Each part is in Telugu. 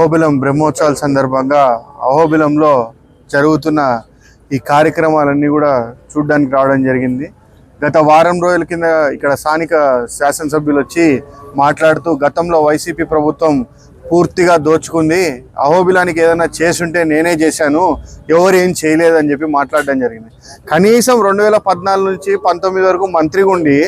అహోబిలం బ్రహ్మోత్సవాల సందర్భంగా అహోబిలంలో జరుగుతున్న ఈ కార్యక్రమాలన్నీ కూడా చూడడానికి రావడం జరిగింది. గత వారం రోజుల కింద ఇక్కడ స్థానిక శాసనసభ్యులు వచ్చి మాట్లాడుతూ గతంలో వైసీపీ ప్రభుత్వం పూర్తిగా దోచుకుంది. అహోబిలానికి ఏదైనా చేసుంటే నేనే చేశాను ఎవరు ఏం చేయలేదని చెప్పి మాట్లాడడం జరిగింది. కనీసం రెండు వేల పద్నాలుగు నుంచి పంతొమ్మిది వరకు మంత్రిగా ఉండి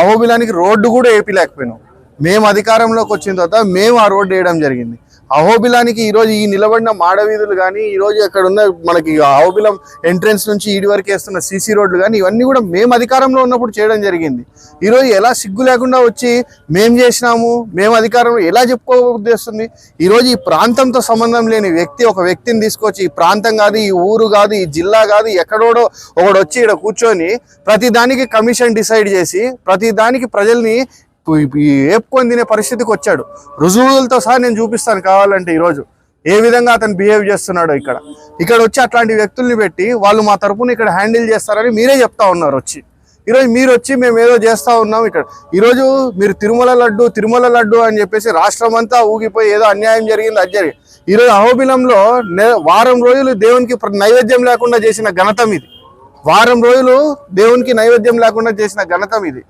అహోబిలానికి రోడ్డు కూడా వేపిలేకపోయినాం మేము అధికారంలోకి వచ్చిన తర్వాత మేము ఆ రోడ్డు వేయడం జరిగింది. అహోబిలానికి ఈరోజు ఈ నిలబడిన మాడవీధులు కానీ ఈరోజు అక్కడ ఉన్న మనకి అహోబిలం ఎంట్రెన్స్ నుంచి ఈడి వరకు వేస్తున్న సీసీ రోడ్లు కానీ ఇవన్నీ కూడా మేము అధికారంలో ఉన్నప్పుడు చేయడం జరిగింది. ఈరోజు ఎలా సిగ్గు లేకుండా వచ్చి మేము చేసినాము మేము అధికారంలో ఎలా చెప్పుకోబుద్దేస్తుంది? ఈరోజు ఈ ప్రాంతంతో సంబంధం లేని వ్యక్తి ఒక వ్యక్తిని తీసుకొచ్చి ఈ ప్రాంతం కాదు ఈ ఊరు కాదు ఈ జిల్లా కాదు ఎక్కడోడో ఒకడు వచ్చి ఇక్కడ కూర్చొని ప్రతి దానికి కమిషన్ డిసైడ్ చేసి ప్రతి దానికి ప్రజల్ని ఏపుకొని తినే పరిస్థితికి వచ్చాడు. రుజువులతో సహా నేను చూపిస్తాను కావాలంటే ఈరోజు. ఏ విధంగా అతను బిహేవ్ చేస్తున్నాడో ఇక్కడ. ఇక్కడ వచ్చి అట్లాంటి వ్యక్తుల్ని పెట్టి వాళ్ళు మా తరపున ఇక్కడ హ్యాండిల్ చేస్తారని మీరే చెప్తా ఉన్నారు వచ్చి. ఈరోజు మీరు వచ్చి మేము ఏదో చేస్తూ ఉన్నాం ఇక్కడ. ఈరోజు మీరు తిరుమల లడ్డు తిరుమల లడ్డు అని చెప్పేసి రాష్ట్రం అంతా ఊగిపోయి ఏదో అన్యాయం జరిగింది అది జరిగింది. ఈరోజు అహోబిలంలో వారం రోజులు దేవునికి ప్ర- నైవేద్యం లేకుండా చేసిన ఘనతం ఇది వారం రోజులు దేవునికి నైవేద్యం లేకుండా చేసిన ఘనతం ఇది.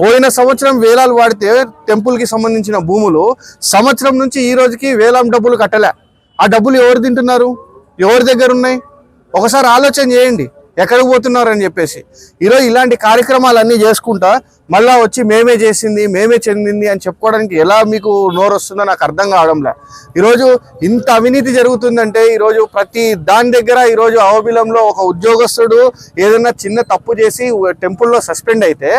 పోయిన సంవత్సరం వేలాలు వాడితే టెంపుల్కి సంబంధించిన భూములు సంవత్సరం నుంచి ఈ రోజుకి వేలాం డబ్బులు కట్టలే. ఆ డబ్బులు ఎవరు తింటున్నారు? ఎవరి దగ్గర ఉన్నాయి? ఒకసారి ఆలోచన చేయండి. ఎక్కడికి పోతున్నారు అని చెప్పేసి. ఈరోజు ఇలాంటి కార్యక్రమాలన్నీ చేసుకుంటా మళ్ళా వచ్చి మేమే చేసింది మేమే చెందింది అని చెప్పుకోవడానికి ఎలా మీకు నోరు వస్తుందో నాకు అర్థం కావడంలే. ఈరోజు ఇంత అవినీతి జరుగుతుందంటే ఈరోజు ప్రతి దాని దగ్గర ఈరోజు అవబిలంలో ఒక ఉద్యోగస్తుడు ఏదైనా చిన్న తప్పు చేసి టెంపుల్లో సస్పెండ్ అయితే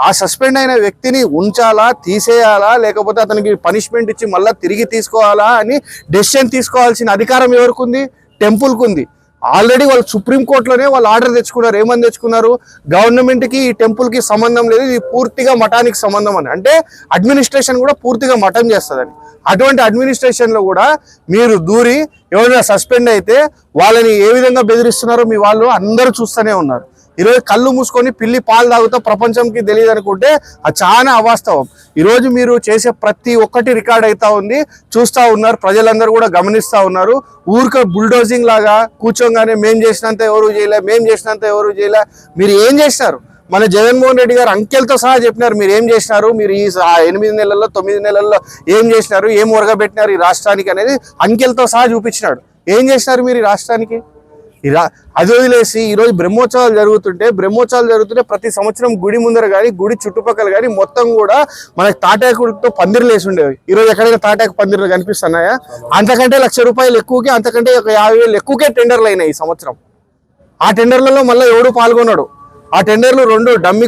ఆ సస్పెండ్ అయిన వ్యక్తిని ఉంచాలా తీసేయాలా లేకపోతే అతనికి పనిష్మెంట్ ఇచ్చి మళ్ళీ తిరిగి తీసుకోవాలా అని డెసిషన్ తీసుకోవాల్సిన అధికారం ఎవరికి ఉంది టెంపుల్కి ఉంది ఆల్రెడీ వాళ్ళు సుప్రీంకోర్టులోనే వాళ్ళు ఆర్డర్ తెచ్చుకున్నారు. ఏమని తెచ్చుకున్నారు? గవర్నమెంట్కి ఈ టెంపుల్కి సంబంధం లేదు. ఇది పూర్తిగా మఠానికి సంబంధం అని. అంటే అడ్మినిస్ట్రేషన్ కూడా పూర్తిగా మఠం చేస్తుందని. అటువంటి అడ్మినిస్ట్రేషన్లో కూడా మీరు దూరి ఎవరైనా సస్పెండ్ అయితే వాళ్ళని ఏ విధంగా బెదిరిస్తున్నారో మీ వాళ్ళు అందరూ చూస్తూనే ఉన్నారు. ఈరోజు కళ్ళు మూసుకొని పిల్లి పాలు తాగుతా ప్రపంచంకి తెలియదు అనుకుంటే అది చాలా అవాస్తవం. ఈరోజు మీరు చేసే ప్రతి ఒక్కటి రికార్డ్ అవుతా ఉంది. చూస్తూ ఉన్నారు. ప్రజలందరూ కూడా గమనిస్తూ ఉన్నారు. ఊరికే బుల్డోజింగ్ లాగా కూర్చోగానే మేం చేసినంత ఎవరు చేయలే మేం చేసినంత ఎవరు చేయలే. మీరు ఏం చేసినారు? మన జగన్మోహన్ రెడ్డి గారు అంకెలతో సహా చెప్పినారు. మీరు ఏం చేసినారు? మీరు ఈ ఎనిమిది నెలల్లో తొమ్మిది నెలల్లో ఏం చేసినారు? ఏం ఒరగబెట్టినారు ఈ రాష్ట్రానికి అనేది అంకెలతో సహా చూపించినాడు. ఏం చేసినారు మీరు ఈ రాష్ట్రానికి? ఇలా అది వదిలేసి ఈరోజు బ్రహ్మోత్సవాలు జరుగుతుంటే బ్రహ్మోత్సవాలు జరుగుతుంటే ప్రతి సంవత్సరం గుడి ముందర కానీ గుడి చుట్టుపక్కల కానీ మొత్తం కూడా మనకి తాటాకుడితో పందిర్లు వేసి ఉండేవి. ఈరోజు ఎక్కడైనా తాటాకు పందిర్లు కనిపిస్తున్నాయా? అంతకంటే లక్ష రూపాయలు ఎక్కువకి అంతకంటే ఒక యాభై వేలు ఎక్కువకే టెండర్లు అయినాయి ఈ సంవత్సరం. ఆ టెండర్లలో మళ్ళీ ఎవడు పాల్గొన్నాడు ఆ టెండర్లు రెండు డమ్మి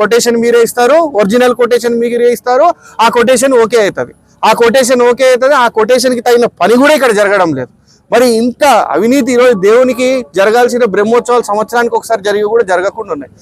కొటేషన్ మీరే ఇస్తారు ఒరిజినల్ కొటేషన్ మీరే ఇస్తారు ఆ కొటేషన్ ఓకే అవుతుంది. ఆ కొటేషన్ ఓకే అవుతుంది ఆ కొటేషన్కి తగిన పని కూడా ఇక్కడ జరగడం లేదు. మరి ఇంత అవినీతి ఈరోజు దేవునికి జరగాల్సిన బ్రహ్మోత్సవాలు సంవత్సరానికి ఒకసారి జరిగి కూడా జరగకుండా ఉన్నాయి.